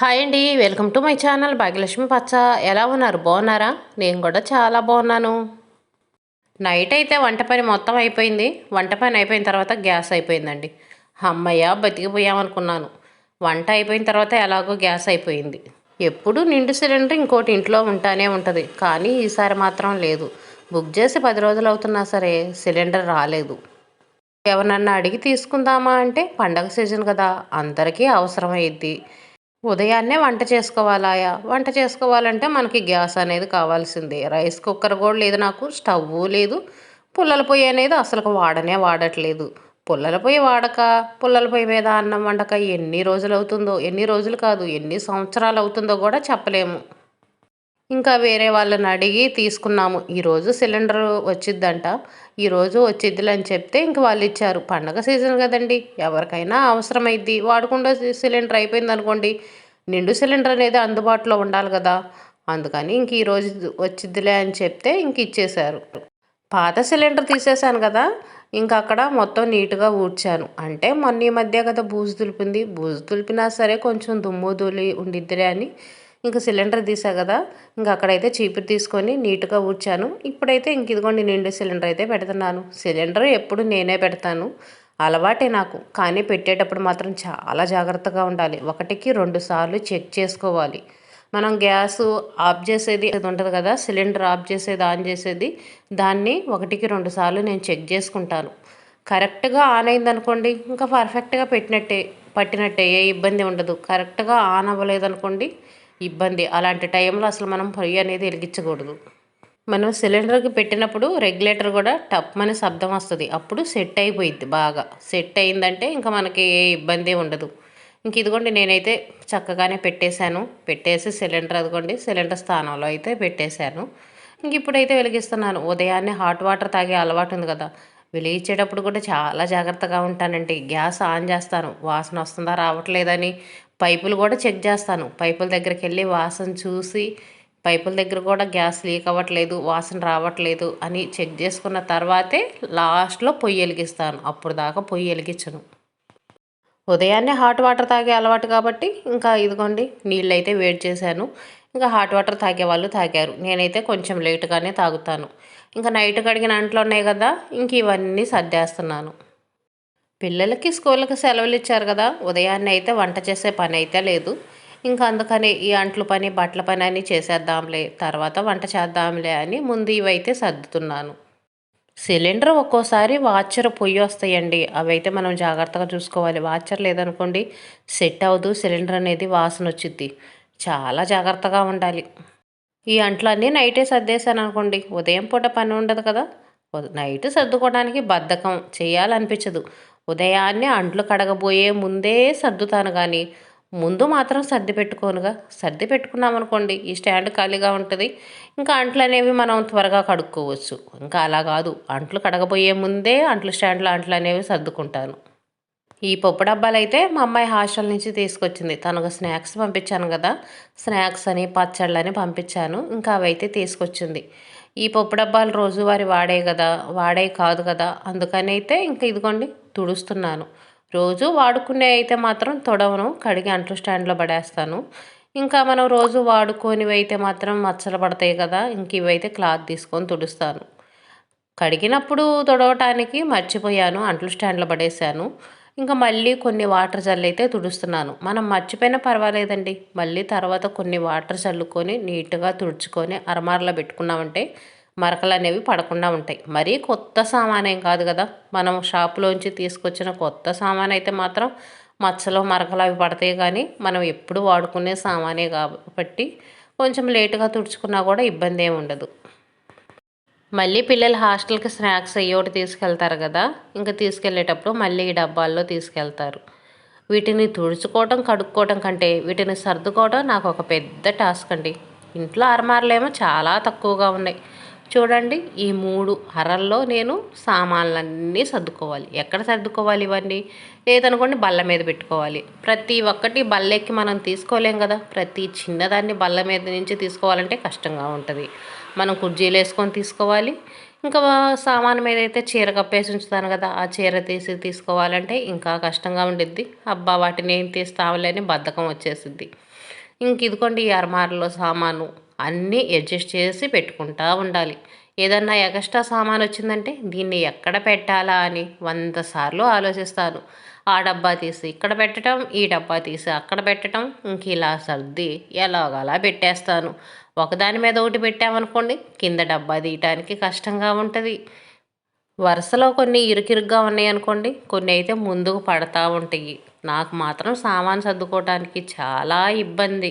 Hi అండి welcome to my channel Bhagyalakshmi పచ్చ ఎలా ఉన్నారు? బాగున్నారా? నేను కూడా చాలా బాగున్నాను. నైట్ అయితే వంట పని మొత్తం అయిపోయింది. వంట పని అయిపోయిన తర్వాత గ్యాస్ అయిపోయిందండి. అమ్మయ్య బతికిపోయామనుకున్నాను. వంట అయిపోయిన తర్వాత ఎలాగో గ్యాస్ అయిపోయింది. ఎప్పుడు నిండు సిలిండర్ ఇంకోటి ఇంట్లో ఉంటానే ఉంటుంది. కానీ ఈసారి మాత్రం లేదు. బుక్ చేసి పది రోజులు అవుతున్నా సరే సిలిండర్ రాలేదు. ఎవరన్నా అడిగి తీసుకుందామా అంటే పండగ సీజన్ కదా అందరికీ అవసరమైద్ది. ఉదయాన్నే వంట చేసుకోవాలాయా వంట చేసుకోవాలంటే మనకి గ్యాస్ అనేది కావాల్సిందే. రైస్ కుక్కర్ కూడా లేదు నాకు స్టవ్ లేదు. పుల్లల పొయ్యి అనేది అసలు వాడనే వాడట్లేదు. పుల్లల పొయ్యి వాడక పుల్లల పొయ్యి మీద అన్నం వండక ఎన్ని రోజులు అవుతుందో ఎన్ని రోజులు కాదు ఎన్ని సంవత్సరాలు అవుతుందో కూడా చెప్పలేము. ఇంకా వేరే వాళ్ళని అడిగి తీసుకున్నాము. ఈరోజు సిలిండర్ వచ్చిద్దంట. ఈరోజు వచ్చిద్దిలే అని చెప్తే ఇంక వాళ్ళు ఇచ్చారు. పండగ సీజన్ కదండి. ఎవరికైనా అవసరమైద్ది. వాడకుండా సిలిండర్ అయిపోయింది అనుకోండి. నిండు సిలిండర్ అనేది అందుబాటులో ఉండాలి కదా. అందుకని ఇంక ఈరోజు వచ్చిద్దిలే అని చెప్తే ఇంక ఇచ్చేశారు. పాత సిలిండర్ తీసేశాను కదా. ఇంకా అక్కడ మొత్తం నీట్గా ఊడ్చాను. అంటే మొన్న ఈ మధ్య కదా బూజు దులిపింది. బూజు దులిపినా సరే కొంచెం దుమ్ము దులి ఉండిద్దిలే అని ఇంకా సిలిండర్ తీసా కదా ఇంకా అక్కడైతే చీపురు తీసుకొని నీట్గా ఊడ్చాను. ఇప్పుడైతే ఇంక ఇదిగోండి నిండు సిలిండర్ అయితే పెడుతున్నాను. సిలిండర్ ఎప్పుడు నేనే పెడతాను. అలవాటే నాకు. కానీ పెట్టేటప్పుడు మాత్రం చాలా జాగ్రత్తగా ఉండాలి. ఒకటికి రెండు సార్లు చెక్ చేసుకోవాలి. మనం గ్యాస్ ఆఫ్ చేసేది అది ఉంటుంది కదా సిలిండర్ ఆఫ్ చేసేది ఆన్ చేసేది దాన్ని ఒకటికి రెండు సార్లు నేను చెక్ చేసుకుంటాను. కరెక్ట్గా ఆన్ అయిందనుకోండి ఇంకా పర్ఫెక్ట్గా పెట్టినట్టే పట్టినట్టే ఏ ఇబ్బంది ఉండదు. కరెక్ట్గా ఆన్ అవ్వలేదనుకోండి ఇబ్బంది. అలాంటి టైంలో అసలు మనం పొయ్యి అనేది వెలిగించకూడదు. మనం సిలిండర్కి పెట్టినప్పుడు రెగ్యులేటర్ కూడా టప్ అని శబ్దం వస్తుంది. అప్పుడు సెట్ అయిపోయింది బాగా. సెట్ అయిందంటే ఇంకా మనకి ఏ ఇబ్బంది ఉండదు. ఇంక ఇదిగోండి నేనైతే చక్కగానే పెట్టేశాను. పెట్టేసి సిలిండర్ అదిగోండి సిలిండర్ స్థానంలో అయితే పెట్టేశాను. ఇంక ఇప్పుడైతే వెలిగిస్తున్నాను. ఉదయాన్నే హాట్ వాటర్ తాగే అలవాటు ఉంది కదా. వెలిగించేటప్పుడు కూడా చాలా జాగ్రత్తగా ఉంటానండి. గ్యాస్ ఆన్ చేస్తాను. వాసన వస్తుందా రావట్లేదని పైపులు కూడా చెక్ చేస్తాను. పైపుల దగ్గరికి వెళ్ళి వాసన చూసి పైపుల దగ్గర కూడా గ్యాస్ లీక్ అవ్వట్లేదు వాసన రావట్లేదు అని చెక్ చేసుకున్న తర్వాతే లాస్ట్లో పొయ్యి వెలిగిస్తాను. అప్పుడు దాకా పొయ్యి వెలిగించను. ఉదయాన్నే హాట్ వాటర్ తాగే అలవాటు కాబట్టి ఇంకా ఇదిగోండి నీళ్ళు అయితే వేడి చేశాను. ఇంకా హాట్ వాటర్ తాగే వాళ్ళు తాగారు. నేనైతే కొంచెం లేటుగానే తాగుతాను. ఇంకా నైట్ కడిగిన అంట్లు ఉన్నాయి కదా ఇంక ఇవన్నీ సర్దేస్తున్నాను. పిల్లలకి స్కూళ్ళకి సెలవులు ఇచ్చారు కదా ఉదయాన్నే అయితే వంట చేసే పని అయితే లేదు. ఇంకా అందుకని ఈ అంట్లు పని బట్టల పని అని చేసేద్దాంలే తర్వాత వంట చేద్దాంలే అని ముందు ఇవైతే సర్దుతున్నాను. సిలిండర్ ఒక్కోసారి వాచర్ పొయ్యి వస్తాయండి అవి అయితే మనం జాగ్రత్తగా చూసుకోవాలి. వాచర్ లేదనుకోండి సెట్ అవ్వదు సిలిండర్ అనేది వాసన వచ్చింది చాలా జాగ్రత్తగా ఉండాలి. ఈ అంట్లన్నీ నైటే సర్దేశాను అనుకోండి ఉదయం పూట పని ఉండదు కదా నైట్ సర్దుకోవడానికి బద్ధకం చేయాలనిపించదు. ఉదయాన్నే అంట్లు కడగబోయే ముందే సర్దుతాను కానీ ముందు మాత్రం సర్ది పెట్టుకోనుగా. సర్ది పెట్టుకున్నామనుకోండి ఈ స్టాండ్ ఖాళీగా ఉంటుంది. ఇంకా అంట్లు అనేవి మనం త్వరగా కడుక్కోవచ్చు. ఇంకా అలా కాదు. అంట్లు కడగబోయే ముందే అంట్లు స్టాండ్లో అంట్లు అనేవి సర్దుకుంటాను. ఈ పప్పు డబ్బాలు అయితే మా అమ్మాయి హాస్టల్ నుంచి తీసుకొచ్చింది. తనకు స్నాక్స్ పంపించాను కదా. స్నాక్స్ అని పచ్చళ్ళు అని పంపించాను. ఇంకా అవైతే తీసుకొచ్చింది. ఈ పప్పు డబ్బాలు రోజువారి వాడే కదా. వాడే కాదు కదా. అందుకని అయితే ఇంకా ఇదిగోండి. తుడుస్తున్నాను. రోజు వాడుకునే అయితే మాత్రం తొడవను కడిగి అంట్లు స్టాండ్లో పడేస్తాను. ఇంకా మనం రోజు వాడుకోనివి అయితే మాత్రం మచ్చలు పడతాయి కదా ఇంక ఇవైతే క్లాత్ తీసుకొని తుడుస్తాను. కడిగినప్పుడు తొడవటానికి మర్చిపోయాను అంట్లు స్టాండ్లో పడేశాను. ఇంకా మళ్ళీ కొన్ని వాటర్ జల్లైతే తుడుస్తున్నాను. మనం మర్చిపోయినా పర్వాలేదండి. మళ్ళీ తర్వాత కొన్ని వాటర్ చల్లుకొని నీట్గా తుడుచుకొని అరమార్లో పెట్టుకున్నామంటే మరకలు అనేవి పడకుండా ఉంటాయి. మరీ కొత్త సామాన్ ఏం కాదు కదా. మనం షాపులోంచి తీసుకొచ్చిన కొత్త సామాన్ అయితే మాత్రం మచ్చలు మరకలు అవి పడతాయి కానీ మనం ఎప్పుడు వాడుకునే సామానే కాబట్టి కొంచెం లేటుగా తుడుచుకున్నా కూడా ఇబ్బంది ఏమి ఉండదు. మళ్ళీ పిల్లలు హాస్టల్కి స్నాక్స్ అయ్యోటి తీసుకెళ్తారు కదా. ఇంకా తీసుకెళ్ళేటప్పుడు మళ్ళీ ఈ డబ్బాల్లో తీసుకెళ్తారు. వీటిని తుడుచుకోవటం కడుక్కోవటం కంటే వీటిని సర్దుకోవడం నాకు ఒక పెద్ద టాస్క్ అండి. ఇంట్లో అరమార్లేమో చాలా తక్కువగా ఉన్నాయి. చూడండి ఈ మూడు అరల్లో నేను సామాన్లన్నీ సర్దుకోవాలి. ఎక్కడ సర్దుకోవాలి ఇవన్నీ? లేదనుకోండి బల్ల మీద పెట్టుకోవాలి. ప్రతి ఒక్కటి బల్లెక్కి మనం తీసుకోలేం కదా? ప్రతి చిన్నదాన్ని బల్ల మీద నుంచి తీసుకోవాలంటే కష్టంగా ఉంటుంది. మనం కుర్జీలు వేసుకొని తీసుకోవాలి. ఇంకా సామాన్ మీద అయితే చీర కప్పేసి ఉంచుతాను కదా ఆ చీర తీసి తీసుకోవాలంటే ఇంకా కష్టంగా ఉండిద్ది. అబ్బా వాటిని ఏం తీస్తావులేని బద్ధకం వచ్చేసిద్ది. ఇంక ఇదిగోండి ఈ అర్మార్లో సామాను. అన్నీ అడ్జస్ట్ చేసి పెట్టుకుంటూ ఉండాలి. ఏదన్నా ఎక్స్ట్రా సామాన్ వచ్చిందంటే దీన్ని ఎక్కడ పెట్టాలా అని వంద సార్లు ఆలోచిస్తాను. ఆ డబ్బా తీసి ఇక్కడ పెట్టడం ఈ డబ్బా తీసి అక్కడ పెట్టడం ఇంక ఇలా సర్ది ఎలాగలా పెట్టేస్తాను. ఒకదాని మీద ఒకటి పెట్టామనుకోండి కింద డబ్బా తీయటానికి కష్టంగా ఉంటుంది. వరుసలో కొన్ని ఇరుకిరుగ్గా ఉన్నాయి అనుకోండి కొన్ని అయితే ముందుకు పడతా ఉంటాయి. నాకు మాత్రం సామాన్ సర్దుకోవటానికి చాలా ఇబ్బంది.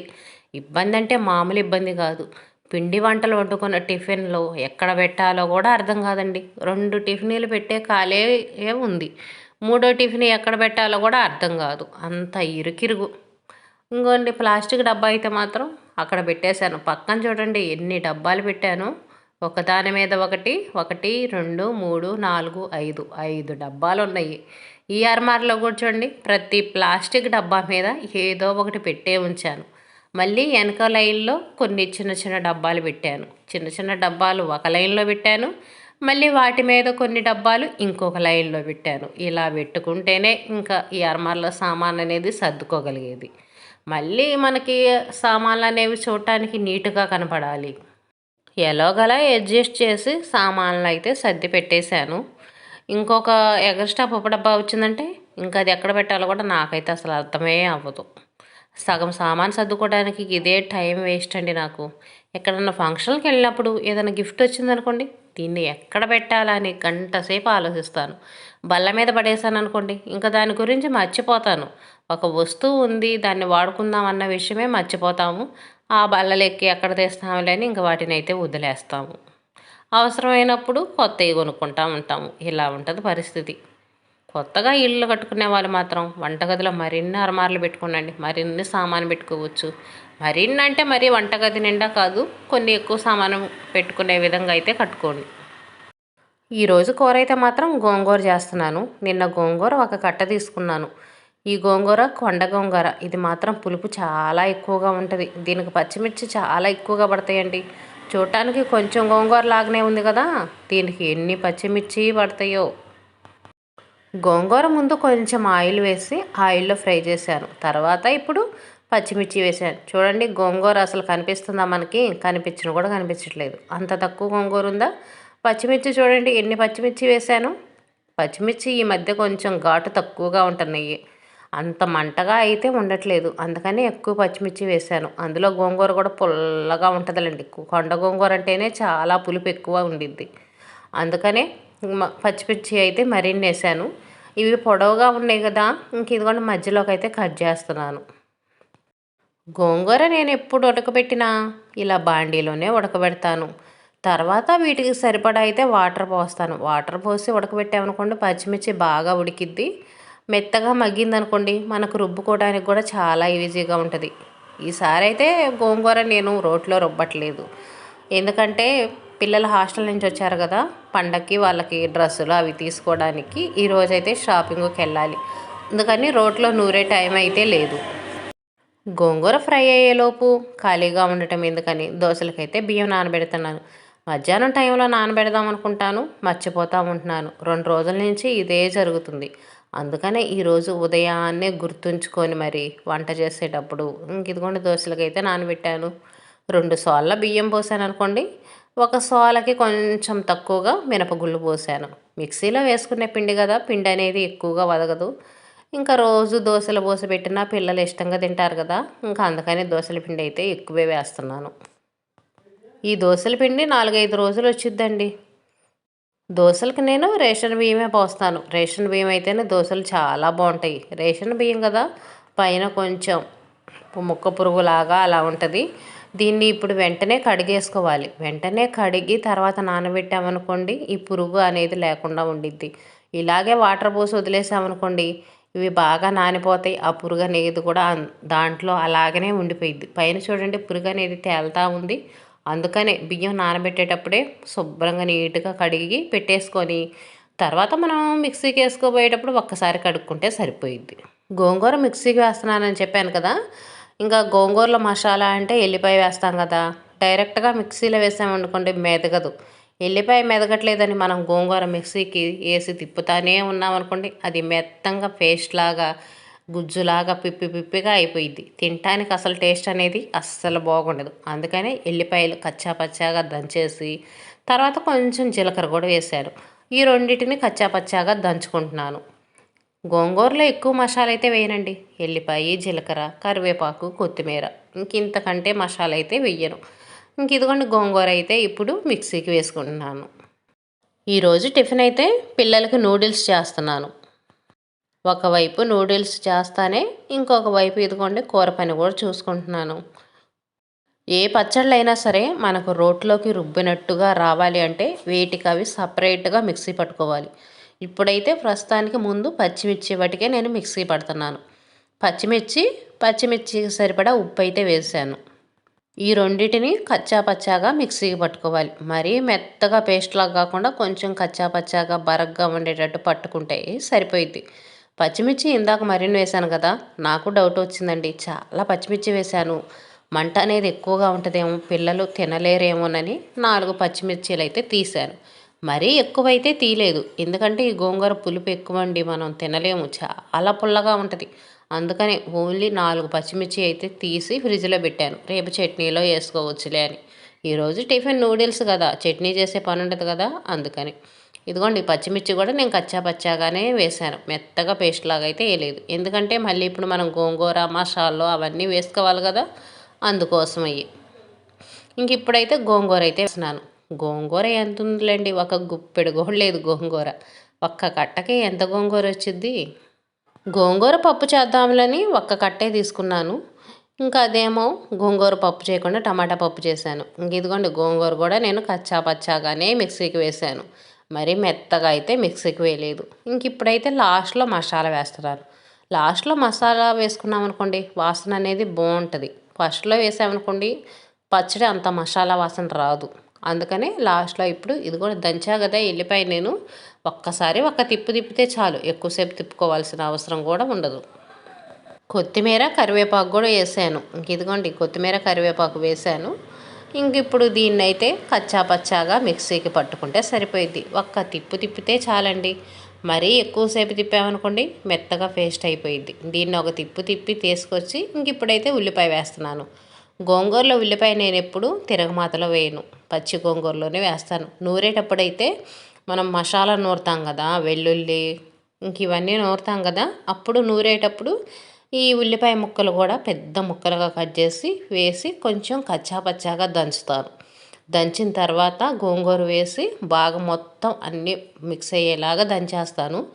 ఇబ్బంది అంటే మామూలు ఇబ్బంది కాదు. పిండి వంటలు వండుకున్న టిఫిన్లో ఎక్కడ పెట్టాలో కూడా అర్థం కాదండి. రెండు టిఫిన్లు పెట్టే ఖాళీ ఉంది. మూడో టిఫిన్ ఎక్కడ పెట్టాలో కూడా అర్థం కాదు. అంత ఇరుకిరుగు. ఇంకోండి ప్లాస్టిక్ డబ్బా అయితే మాత్రం అక్కడ పెట్టేశాను. పక్కన చూడండి ఎన్ని డబ్బాలు పెట్టాను. ఒకదాని మీద ఒకటి ఒకటి రెండు మూడు నాలుగు ఐదు. ఐదు డబ్బాలు ఉన్నాయి. ఈ అర్మార్లో కూర్చోండి. ప్రతి ప్లాస్టిక్ డబ్బా మీద ఏదో ఒకటి పెట్టే ఉంచాను. మళ్ళీ వెనక లైన్లో కొన్ని చిన్న చిన్న డబ్బాలు పెట్టాను. చిన్న చిన్న డబ్బాలు ఒక లైన్లో పెట్టాను. మళ్ళీ వాటి మీద కొన్ని డబ్బాలు ఇంకొక లైన్లో పెట్టాను. ఇలా పెట్టుకుంటేనే ఇంకా ఈ అర్మార్లో సామాన్ అనేది సర్దుకోగలిగేది. మళ్ళీ మనకి సామాన్లు అనేవి చూడటానికి నీట్గా కనపడాలి. ఎలాగలా అడ్జస్ట్ చేసి సామాన్లు అయితే సర్ది పెట్టేశాను. ఇంకొక ఎగస్ట్రా పప్పు డబ్బా వచ్చిందంటే ఇంకా అది ఎక్కడ పెట్టాలో కూడా నాకైతే అసలు అర్థమే అవ్వదు. సగం సామాన్ సర్దుకోవడానికి ఇదే టైం వేస్ట్ అండి నాకు. ఎక్కడన్నా ఫంక్షన్కి వెళ్ళినప్పుడు ఏదైనా గిఫ్ట్ వచ్చిందనుకోండి దీన్ని ఎక్కడ పెట్టాలని గంట సేపు ఆలోచిస్తాను. బల్ల మీద పడేసాను అనుకోండి ఇంకా దాని గురించి మర్చిపోతాను. ఒక వస్తువు ఉంది దాన్ని వాడుకుందాం అన్న విషయమే మర్చిపోతాము. ఆ బల్లలెక్కి ఎక్కడ తెస్తాములే అని ఇంకా వాటిని అయితే వదిలేస్తాము. అవసరమైనప్పుడు కొత్తవి కొనుక్కుంటా ఉంటాము. ఇలా ఉంటుంది పరిస్థితి. కొత్తగా ఇల్లు కట్టుకునే వాళ్ళు మాత్రం వంటగదిలో మరిన్ని అరమార్లు పెట్టుకోండి మరిన్ని సామాను పెట్టుకోవచ్చు. మరిన్ని అంటే మరీ వంటగది నిండా కాదు కొన్ని ఎక్కువ సామాను పెట్టుకునే విధంగా అయితే కట్టుకోండి. ఈరోజు కూర అయితే మాత్రం గోంగూర చేస్తున్నాను. నిన్న గోంగూర ఒక కట్ట తీసుకున్నాను. ఈ గోంగూర కొండ గోంగూర ఇది మాత్రం పులుపు చాలా ఎక్కువగా ఉంటుంది. దీనికి పచ్చిమిర్చి చాలా ఎక్కువగా పడతాయండి. చూడటానికి కొంచెం గోంగూర లాగానే ఉంది కదా. దీనికి ఎన్ని పచ్చిమిర్చి పడతాయో. గోంగూర ముందు కొంచెం ఆయిల్ వేసి ఆయిల్లో ఫ్రై చేశాను. తర్వాత ఇప్పుడు పచ్చిమిర్చి వేసాను చూడండి గోంగూర అసలు కనిపిస్తుందా మనకి? కనిపించిన కూడా కనిపించట్లేదు. అంత తక్కువ గోంగూర ఉందా? పచ్చిమిర్చి చూడండి ఎన్ని పచ్చిమిర్చి వేశాను? పచ్చిమిర్చి ఈ మధ్య కొంచెం ఘాటు తక్కువగా ఉంటున్నాయి. అంత మంటగా అయితే ఉండట్లేదు. అందుకని ఎక్కువ పచ్చిమిర్చి వేశాను. అందులో గోంగూర కూడా పుల్లగా ఉంటుందండి కొండ గోంగూర అంటేనే చాలా పులుపు ఎక్కువ ఉండిద్ది. అందుకనే పచ్చిమిర్చి అయితే మరిన్ని వేసాను. ఇవి పొడవుగా ఉన్నాయి కదా ఇంక ఇదిగోండి మధ్యలోకి అయితే కట్ చేస్తున్నాను. గోంగూర నేను ఎప్పుడు ఉడకబెట్టినా ఇలా బాండీలోనే ఉడకబెడతాను. తర్వాత వీటికి సరిపడా అయితే వాటర్ పోస్తాను. వాటర్ పోసి ఉడకబెట్టామనుకోండి పచ్చిమిర్చి బాగా ఉడికిద్ది. మెత్తగా మగ్గిందనుకోండి మనకు రుబ్బుకోవడానికి కూడా చాలా ఈజీగా ఉంటుంది. ఈసారి అయితే గోంగూర నేను రోట్లో రుబ్బట్లేదు. ఎందుకంటే పిల్లలు హాస్టల్ నుంచి వచ్చారు కదా పండక్కి వాళ్ళకి డ్రెస్సులు అవి తీసుకోవడానికి ఈరోజైతే షాపింగ్కి వెళ్ళాలి అందుకని రోడ్లో నూరే టైం అయితే లేదు. గోంగూర ఫ్రై అయ్యేలోపు ఖాళీగా ఉండటం ఎందుకని దోశలకైతే బియ్యం నానబెడుతున్నాను. మధ్యాహ్నం టైంలో నానబెడదాం అనుకుంటాను మర్చిపోతా ఉంటున్నాను రెండు రోజుల నుంచి ఇదే జరుగుతుంది. అందుకనే ఈరోజు ఉదయాన్నే గుర్తుంచుకొని మరి వంట చేసేటప్పుడు ఇంక ఇదిగోండి దోశలకైతే నానబెట్టాను. రెండు సోళ్ళ బియ్యం పోసాను అనుకోండి ఒక సోలకి కొంచెం తక్కువగా మినపగుళ్ళు పోసాను. మిక్సీలో వేసుకునే పిండి కదా పిండి అనేది ఎక్కువగా వదగదు. ఇంకా రోజు దోశలు పోసి పెట్టినా పిల్లలు ఇష్టంగా తింటారు కదా ఇంకా అందుకని దోశల పిండి అయితే ఎక్కువే వేస్తున్నాను. ఈ దోశల పిండి నాలుగైదు రోజులు వచ్చిద్దండి. దోశలకు నేను రేషన్ బియ్యమే పోస్తాను. రేషన్ బియ్యం అయితేనే దోశలు చాలా బాగుంటాయి. రేషన్ బియ్యం కదా పైన కొంచెం ముక్క పురుగులాగా అలా ఉంటుంది. దీన్ని ఇప్పుడు వెంటనే కడిగేసుకోవాలి. వెంటనే కడిగి తర్వాత నానబెట్టామనుకోండి ఈ పురుగు అనేది లేకుండా ఉండిద్ది. ఇలాగే వాటర్ పోసి వదిలేసామనుకోండి ఇవి బాగా నానిపోతాయి. ఆ పురుగు అనేది కూడా దాంట్లో అలాగనే ఉండిపోయిద్ది. పైన చూడండి పురుగు అనేది తేలుతూ ఉంది. అందుకనే బియ్యం నానబెట్టేటప్పుడే శుభ్రంగా నీట్గా కడిగి పెట్టేసుకొని తర్వాత మనం మిక్సీకి వేసుకోబోయేటప్పుడు ఒక్కసారి కడుక్కుంటే సరిపోయిద్ది. గోంగూర మిక్సీకి వేస్తున్నానని చెప్పాను కదా ఇంకా గోంగూరలో మసాలా అంటే ఎల్లిపాయ వేస్తాం కదా డైరెక్ట్గా మిక్సీలో వేసామనుకోండి మెదగదు. ఎల్లిపాయ మెదగట్లేదని మనం గోంగూర మిక్సీకి వేసి తిప్పుతానే ఉన్నామనుకోండి అది మెత్తంగా పేస్ట్ లాగా గుజ్జులాగా పిప్పి పిప్పిగా అయిపోయింది తినటానికి అసలు టేస్ట్ అనేది అస్సలు బాగుండదు. అందుకనే ఎల్లిపాయలు కచ్చా పచ్చాగా దంచేసి తర్వాత కొంచెం జీలకర్ర కూడా వేశాను ఈ రెండింటిని కచ్చా పచ్చాగా దంచుకుంటున్నాను. గోంగూరలో ఎక్కువ మసాలా అయితే వేయనండి. ఎల్లిపాయ జీలకర్ర కరివేపాకు కొత్తిమీర. ఇంక ఇంతకంటే మసాలా అయితే వెయ్యను ఇంక ఇదిగోండి గోంగూర అయితే ఇప్పుడు మిక్సీకి వేసుకుంటున్నాను. ఈరోజు టిఫిన్ అయితే పిల్లలకి నూడిల్స్ చేస్తున్నాను. ఒకవైపు నూడిల్స్ చేస్తానే ఇంకొక వైపు ఇదిగోండి కూర పని కూడా చూసుకుంటున్నాను. ఏ పచ్చళ్ళు అయినా సరే మనకు రోట్లోకి రుబ్బినట్టుగా రావాలి అంటే వీటికి అవి సపరేట్గా మిక్సీ పట్టుకోవాలి. ఇప్పుడైతే ప్రస్తుతానికి ముందు పచ్చిమిర్చి వాటికే నేను మిక్సీ పడుతున్నాను. పచ్చిమిర్చి పచ్చిమిర్చికి సరిపడా ఉప్పు అయితే వేసాను. ఈ రెండింటిని కచ్చా పచ్చాగా మిక్సీకి పట్టుకోవాలి. మరీ మెత్తగా పేస్ట్లాగా కాకుండా కొంచెం కచ్చా పచ్చాగా బరగ్గా ఉండేటట్టు పట్టుకుంటే సరిపోయిద్ది. పచ్చిమిర్చి ఇందాక మరిన్ని వేశాను కదా నాకు డౌట్ వచ్చిందండి. చాలా పచ్చిమిర్చి వేశాను. మంట అనేది ఎక్కువగా ఉంటుందేమో పిల్లలు తినలేరేమోనని నాలుగు పచ్చిమిర్చీలు అయితే తీశాను. మరీ ఎక్కువైతే తీయలేదు. ఎందుకంటే ఈ గోంగూర పులుపు ఎక్కువ అండి మనం తినలేము. చాలా పుల్లగా ఉంటుంది. అందుకని ఓన్లీ నాలుగు పచ్చిమిర్చి అయితే తీసి ఫ్రిడ్జ్లో పెట్టాను. రేపు చట్నీలో వేసుకోవచ్చులే అని. ఈరోజు టిఫిన్ నూడిల్స్ కదా. చట్నీ చేసే పని ఉండదు కదా అందుకని. ఇదిగోండి పచ్చిమిర్చి కూడా నేను కచ్చా పచ్చాగానే వేశాను. మెత్తగా పేస్ట్ లాగా అయితే వేయలేదు. ఎందుకంటే మళ్ళీ ఇప్పుడు మనం గోంగూర మసాలు అవన్నీ వేసుకోవాలి కదా. అందుకోసం అయ్యి ఇంక ఇప్పుడైతే గోంగూర అయితే వేసినాను గోంగూర ఎంత ఉందిలేండి ఒక గుప్పెడు కూడా లేదు గోంగూర. ఒక్క కట్టకి ఎంత గోంగూర వచ్చింది గోంగూర పప్పు చేద్దాంలని ఒక్క కట్టే తీసుకున్నాను. ఇంకా అదేమో గోంగూర పప్పు చేయకుండా టమాటా పప్పు చేశాను. ఇంక ఇదిగోండి గోంగూర కూడా నేను కచ్చా పచ్చాగానే మిక్సీకి వేశాను. మరి మెత్తగా అయితే మిక్సీకి వేయలేదు. ఇంక ఇప్పుడైతే లాస్ట్లో మసాలా వేస్తున్నారు లాస్ట్లో మసాలా వేసుకున్నాం అనుకోండి వాసన అనేది బాగుంటుంది. ఫస్ట్లో వేసామనుకోండి పచ్చడి అంత మసాలా వాసన రాదు. అందుకనే లాస్ట్లో ఇప్పుడు ఇది కూడా దంచా కదా వెళ్ళిపోయి నేను. ఒక్కసారి ఒక్క తిప్పు తిప్పితే చాలు. ఎక్కువసేపు తిప్పుకోవాల్సిన అవసరం కూడా ఉండదు. కొత్తిమీర కరివేపాకు కూడా వేసాను. ఇంక ఇదిగోండి కొత్తిమీర కరివేపాకు వేసాను. ఇంక ఇప్పుడు దీన్ని అయితే కచ్చా పచ్చాగా మిక్సీకి పట్టుకుంటే సరిపోయింది ఒక్క తిప్పు తిప్పితే చాలండి. మరీ ఎక్కువసేపు తిప్పామనుకోండి మెత్తగా పేస్ట్ అయిపోయింది దీన్ని ఒక తిప్పు తిప్పి తీసుకొచ్చి ఇంక ఇప్పుడైతే ఉల్లిపాయ వేస్తున్నాను. గోంగూరలో ఉల్లిపాయ నేను ఎప్పుడు తిరగమాతలో వేయను. పచ్చి గోంగూరలోనే వేస్తాను. నూరేటప్పుడైతే మనం మసాలా నూరుతాం కదా వెల్లుల్లి ఇంక ఇవన్నీ నూరుతాం కదా అప్పుడు నూరేటప్పుడు ఈ ఉల్లిపాయ ముక్కలు కూడా పెద్ద ముక్కలుగా కట్ చేసి వేసి కొంచెం కచ్చాపచ్చాగా దంచుతాను. దంచిన తర్వాత గోంగూర వేసి బాగా మొత్తం అన్నీ మిక్స్ అయ్యేలాగా దంచేస్తాను.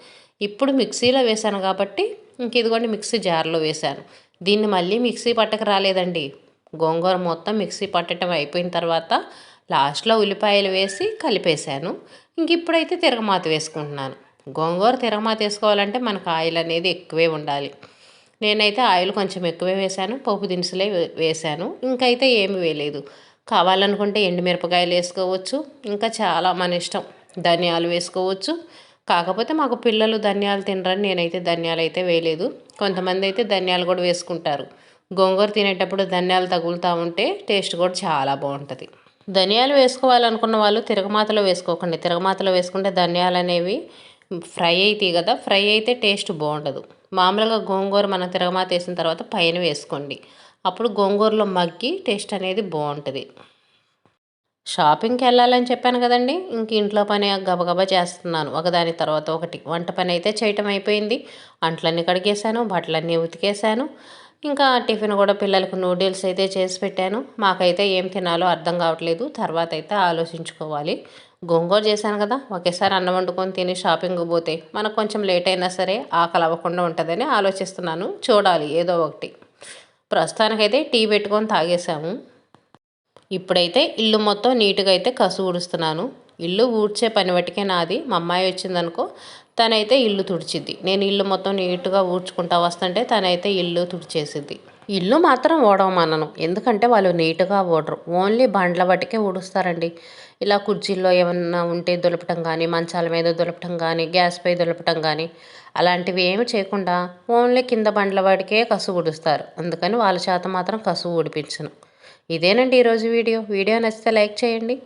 ఇప్పుడు మిక్సీలో వేసాను కాబట్టి ఇంక ఇదిగోండి మిక్సీ జార్లో వేశాను. దీన్ని మళ్ళీ మిక్సీ పట్టక రాలేదండి. గోంగూర మొత్తం మిక్సీ పట్టడం అయిపోయిన తర్వాత లాస్ట్లో ఉల్లిపాయలు వేసి కలిపేశాను. ఇంక ఇప్పుడైతే తిరగమాత వేసుకుంటున్నాను. గోంగూర తిరగమాత వేసుకోవాలంటే మనకు ఆయిల్ అనేది ఎక్కువే ఉండాలి. నేనైతే ఆయిల్ కొంచెం ఎక్కువే వేశాను పప్పు దినుసులే వేశాను. ఇంకైతే ఏమి వేయలేదు. కావాలనుకుంటే ఎండుమిరపకాయలు వేసుకోవచ్చు. ఇంకా చాలా మన ఇష్టం ధనియాలు వేసుకోవచ్చు. కాకపోతే మాకు పిల్లలు ధనియాలు తినరని నేనైతే ధనియాలు అయితే వేయలేదు. కొంతమంది అయితే ధనియాలు కూడా వేసుకుంటారు. గోంగూర తినేటప్పుడు ధనియాలు తగులుతూ ఉంటే టేస్ట్ కూడా చాలా బాగుంటుంది. ధనియాలు వేసుకోవాలనుకున్న వాళ్ళు తిరగమాతలో వేసుకోకండి. తిరగమాతలో వేసుకుంటే ధనియాలు అనేవి ఫ్రై అవుతాయి కదా ఫ్రై అయితే టేస్ట్ బాగుండదు. మామూలుగా గోంగూర మనం తిరగమాత వేసిన తర్వాత పైన వేసుకోండి. అప్పుడు గోంగూరలో మగ్గి టేస్ట్ అనేది బాగుంటుంది. షాపింగ్కి వెళ్ళాలని చెప్పాను కదండి ఇంక ఇంట్లో పని గబగబా చేస్తున్నాను. ఒకదాని తర్వాత ఒకటి. వంట పని అయితే చేయటం అయిపోయింది. అంట్లన్నీ కడిగేశాను బట్టలన్నీ ఉతికేశాను. ఇంకా టిఫిన్ కూడా పిల్లలకు నూడిల్స్ అయితే చేసి పెట్టాను. మాకైతే ఏం తినాలో అర్థం కావట్లేదు. తర్వాత అయితే ఆలోచించుకోవాలి. గోంగూర చేశాను కదా. ఒకేసారి అన్నం వండుకొని తిని షాపింగ్కి పోతే మనకు కొంచెం లేట్ అయినా సరే ఆకలి అవ్వకుండా ఉంటుందని ఆలోచిస్తున్నాను. చూడాలి ఏదో ఒకటి. ప్రస్తుతానికైతే టీ పెట్టుకొని తాగేసాము ఇప్పుడైతే ఇల్లు మొత్తం నీట్గా అయితే కసు ఊడుస్తున్నాను. ఇల్లు ఊడ్చే పని బట్టికే నాది. మా అమ్మాయి వచ్చిందనుకో తనైతే ఇల్లు తుడిచిద్ది. నేను ఇల్లు మొత్తం నీట్గా ఊడ్చుకుంటా వస్తుంటే తనైతే ఇల్లు తుడిచేసిద్ది. ఇల్లు మాత్రం ఓడవమనను. ఎందుకంటే వాళ్ళు నీట్గా ఓడరు. ఓన్లీ బండ్ల బట్టికే ఊడుస్తారండి. ఇలా కుర్చీల్లో ఏమన్నా ఉంటే దులపటం కానీ మంచాల మీద దులపటం కానీ గ్యాస్పై దులపటం కానీ అలాంటివి ఏమి చేయకుండా ఓన్లీ కింద బండ్ల వాడికే కసు ఊడుస్తారు. అందుకని వాళ్ళ చేత మాత్రం కసు ఊడిపించను. ఇదేనండి ఈరోజు వీడియో. వీడియో నచ్చితే లైక్ చేయండి.